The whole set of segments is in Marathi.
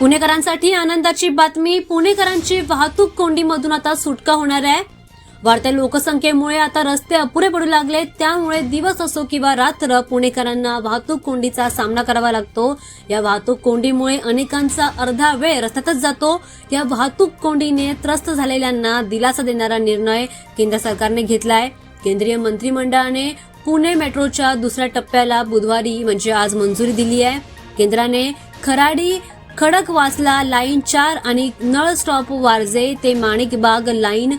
पुणेकरांसाठी आनंदाची बातमी. पुणेकरांची वाहतूक कोंडीमधून आता सुटका होणार आहे. वाढत्या लोकसंख्येमुळे आता रस्ते अपुरे पडू लागले. त्यामुळे दिवस असो किंवा रात्र पुणेकरांना वाहतूक कोंडीचा सामना करावा लागतो. या वाहतूक कोंडीमुळे अनेकांचा अर्धा वेळ रस्त्यातच जातो. या वाहतूक कोंडीने त्रस्त झालेल्यांना दिलासा देणारा निर्णय केंद्र सरकारने घेतलाय. केंद्रीय मंत्रिमंडळाने पुणे मेट्रोच्या दुसऱ्या टप्प्याला बुधवारी म्हणजे आज मंजुरी दिली आहे. केंद्राने खराडी खडकवासला लाईन चार आणि नळ स्टॉप वारजे ते माणिकबाग लाईन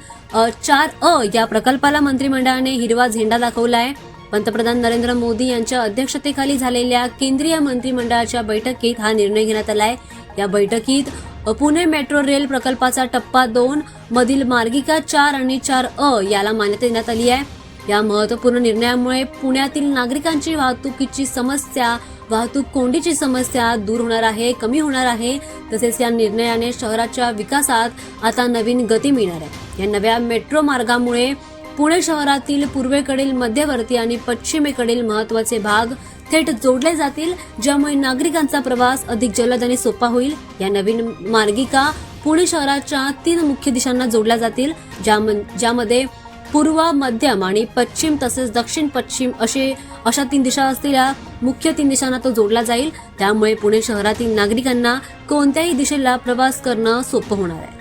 चार अ या प्रकल्पाला मंत्रिमंडळाने हिरवा झेंडा दाखवलाय. पंतप्रधान नरेंद्र मोदी यांच्या अध्यक्षतेखाली झालेल्या केंद्रीय मंत्रिमंडळाच्या बैठकीत हा निर्णय घेण्यात आलाय. या बैठकीत पुणे मेट्रो रेल प्रकल्पाचा टप्पा दोन मधील मार्गिका चार आणि चार अ याला मान्यता देण्यात आली आहे. या महत्त्वपूर्ण निर्णयामुळे पुण्यातील नागरिकांची वाहतुकीची समस्या वाहतूक कोंडीची समस्या दूर होणार आहे कमी होणार आहे. तसेच या निर्णयाने शहराच्या विकासात आता नवीन गती मिळणार आहे. या नव्या मेट्रो मार्गामुळे पुणे शहरातील पूर्वेकडील मध्यवर्ती आणि पश्चिमेकडील महत्त्वाचे भाग थेट जोडले जातील ज्यामुळे नागरिकांचा प्रवास अधिक जलद आणि सोपा होईल. या नवीन मार्गिका पुणे शहराच्या तीन मुख्य दिशांना जोडल्या जातील ज्याम- ज्यामध्ये पूर्व मध्यम आणि पश्चिम तसेच दक्षिण पश्चिम असे अशा तीन दिशा असलेल्या मुख्य तीन दिशांना तो जोडला जाईल. त्यामुळे पुणे शहरातील नागरिकांना कोणत्याही दिशेला प्रवास करणं सोपं होणार आहे.